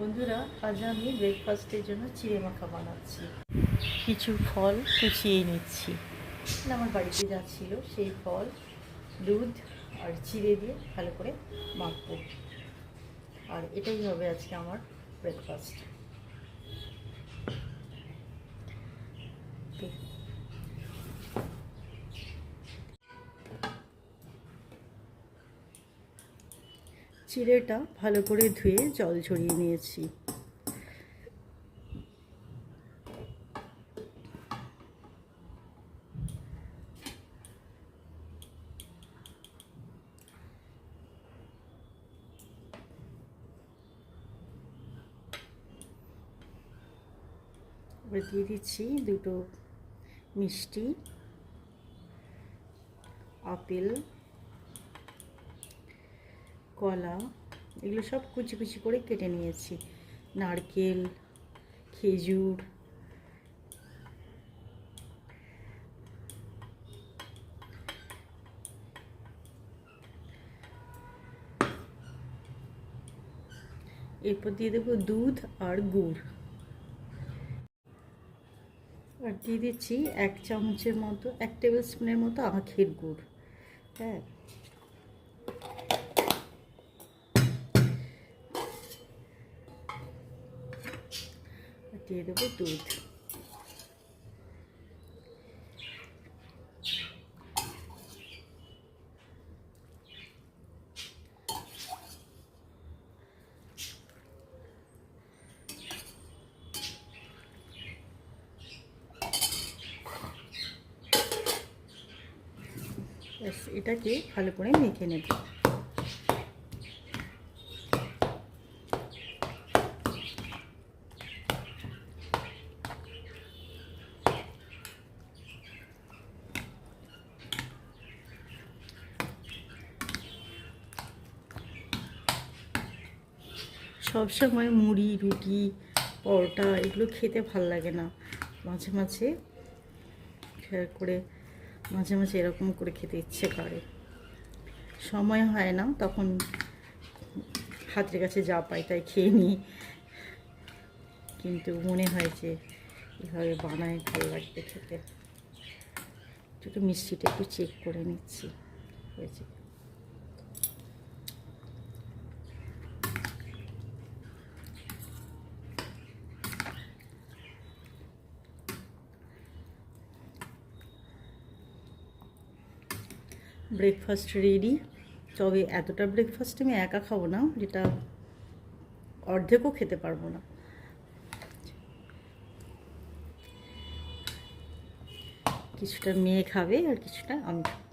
বন্ধুরা, আজ আমি ব্রেকফাস্টের জন্য চিড়ে মাখা বানাচ্ছি। কিছু ফল কুচিয়ে নিচ্ছি। আমার বাড়িতে যা ছিল, সেই ফল, দুধ আর চিড়ে দিয়ে ভালো করে মাখবো। আর এটাই হবে আজকে আমার ব্রেকফাস্ট চিড়েটা ভালো করে ধুয়ে জল ঝরিয়ে নিয়েছি। দিয়ে দিচ্ছি দুটো মিষ্টি আপেল কলা, এগুলো সব কুচি কুচি করে কেটে নিয়েছি। নারকেল, খেজুর। এরপর দিয়ে দেবো দুধ আর গুড়। আর দিয়ে দিচ্ছি এক চামচের মতো, এক টেবিল স্পুনের মতো আখের গুড়। হ্যাঁ দিয়ে দেবো দুধ। এটাকে ভালো করে মেখে নেব। সবসময় মুড়ি, রুটি, পরোটা এগুলো খেতে ভালো লাগে না। মাঝে মাঝে করে, মাঝে মাঝে এরকম করে খেতে ইচ্ছে করে। সময় হয় না, তখন হাতের কাছে যা পাই তাই খেয়ে নিই। কিন্তু মনে হয় যে এভাবে বানায় ভালো লাগবে খেতে। একটু মিষ্টিটা একটু চেক করে নিচ্ছি। হয়েছে। ব্রেকফাস্ট রেডি তবে এতটা ব্রেকফাস্ট আমি একা খাব না, যেটা অর্ধেকও খেতে পারব না। কিছুটা মেয়ে খাবে আর কিছুটা আমি খাব।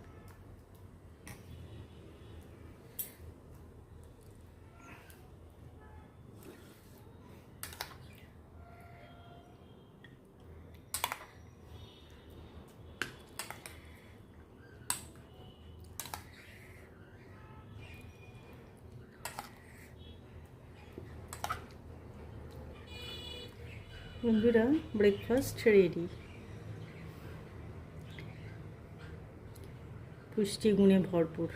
বন্ধুরা ব্রেকফাস্ট রেডি পুষ্টি গুণে ভরপুর।